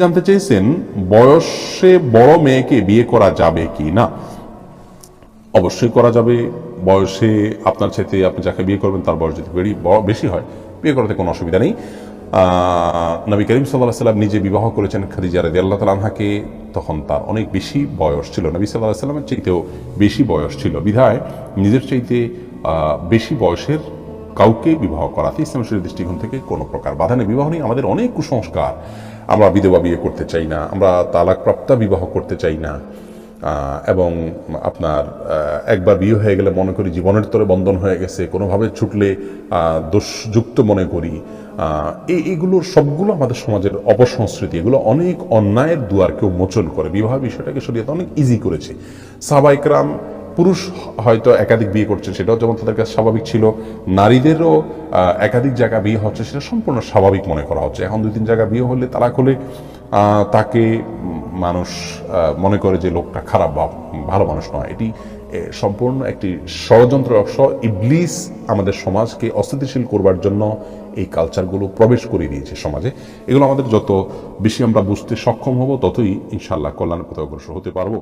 জানতে চেয়েছেন, বয়সে বড় মেয়েকে বিয়ে করা যাবে কি না? অবশ্যই করা যাবে। বয়সে আপনার চাইতে আপনি যাকে বিয়ে করবেন, তার বয়স যদি বেশি হয়, বিয়ে করাতে কোনো অসুবিধা নেই। নবী করিম সাল্লাহ সাল্লাম নিজে বিবাহ করেছেন খাদিজা রাদি আল্লাহ তালাহাকে তখন তার অনেক বেশি বয়স ছিল। নবী সাল্লাহ সাল্লামের চাইতেও বেশি বয়স ছিল। বিধায় নিজের চাইতে বেশি বয়সের কাউকে বিবাহ করাতে ইসলাম শরীর দৃষ্টিকোণ থেকে কোনো প্রকার বাধা নেই। বিবাহ নেই আমাদের অনেক কুসংস্কার। আমরা বিধবা বিয়ে করতে চাই না, আমরা তালাকপ্রাপ্তা বিবাহ করতে চাই না। এবং আপনার একবার বিয়ে হয়ে গেলে মনে করি জীবনের তরে বন্ধন হয়ে গেছে, কোনোভাবে ছুটলে দোষযুক্ত মনে করি। এই এগুলোর সবগুলো আমাদের সমাজের অপসংস্কৃতি, এগুলো অনেক অন্যায়ের দুয়ারকেও মোচন করে। বিবাহ বিষয়টাকে শরীয়ত অনেক ইজি করেছে। সাবাইকরাম পুরুষ হয়তো একাধিক বিয়ে করছে সেটাও যেমন তাদের কাছে স্বাভাবিক ছিল। নারীদেরও একাধিক জায়গা বিয়ে হচ্ছে, সেটা সম্পূর্ণ স্বাভাবিক মনে করা হচ্ছে। এখন দুই তিন জায়গা বিয়ে হলে তারা হলে তাকে মানুষ মনে করে যে লোকটা খারাপ বা ভালো মানুষ নয়। এটি সম্পূর্ণ একটি ষড়যন্ত্র অংশ ইবলিস আমাদের সমাজকে অস্থিতিশীল করবার জন্য এই কালচারগুলো প্রবেশ করে দিয়েছে সমাজে। এগুলো আমাদের যত বেশি আমরা বুঝতে সক্ষম হব, ততই ইনশাল্লাহ কল্যাণ পথে অগ্রসর হতে পারব।